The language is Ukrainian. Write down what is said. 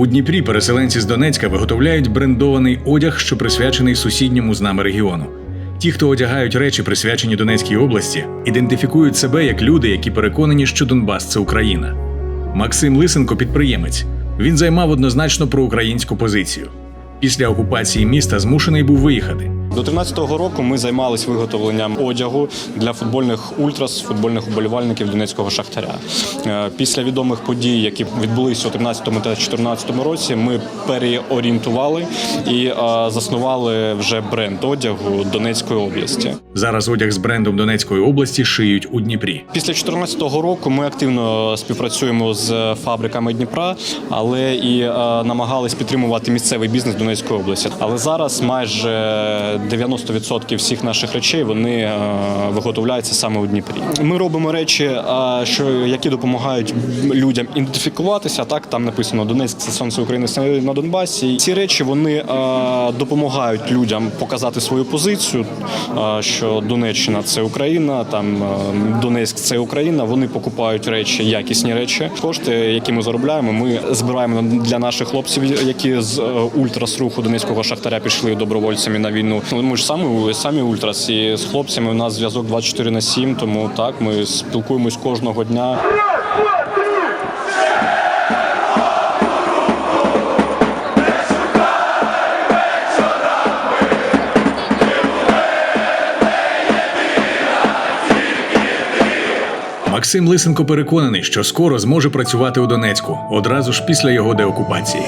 У Дніпрі переселенці з Донецька виготовляють брендований одяг, що присвячений сусідньому з нами регіону. Ті, хто одягають речі, присвячені Донецькій області, ідентифікують себе як люди, які переконані, що Донбас це Україна. Максим Лисенко підприємець. Він займав однозначно проукраїнську позицію. Після окупації міста змушений був виїхати. До 13-го року ми займалися виготовленням одягу для футбольних ультрас, футбольних уболівальників Донецького шахтаря. Е, Після відомих подій, які відбулися у 13-му та 14-му році, ми переорієнтували і е, заснували вже бренд одягу Донецької області. Зараз одяг з брендом Донецької області шиють у Дніпрі. Після 2014 року ми активно співпрацюємо з фабриками Дніпра, але і е, намагались підтримувати місцевий бізнес Донецької області. Але зараз майже 90% всіх наших речей вони е, виготовляються саме у Дніпрі. Ми робимо речі, е, що які допомагають людям ідентифікуватися. Так там написано Донецьк це сонце України на Донбасі. Ці речі вони е, допомагають людям показати свою позицію, що Донеччина це Україна, там Донецьк це Україна. Вони покупають речі, якісні речі. Кошти, які ми заробляємо, ми збираємо для наших хлопців, які з е, ультрас руху Донецького шахтаря пішли добровольцями на війну. Ну, Ми ж самі самі ультрас і з хлопцями. У нас зв'язок 24 на 7, тому так ми спілкуємось кожного дня. Максим Лисенко переконаний, що скоро зможе працювати у Донецьку одразу ж після його деокупації.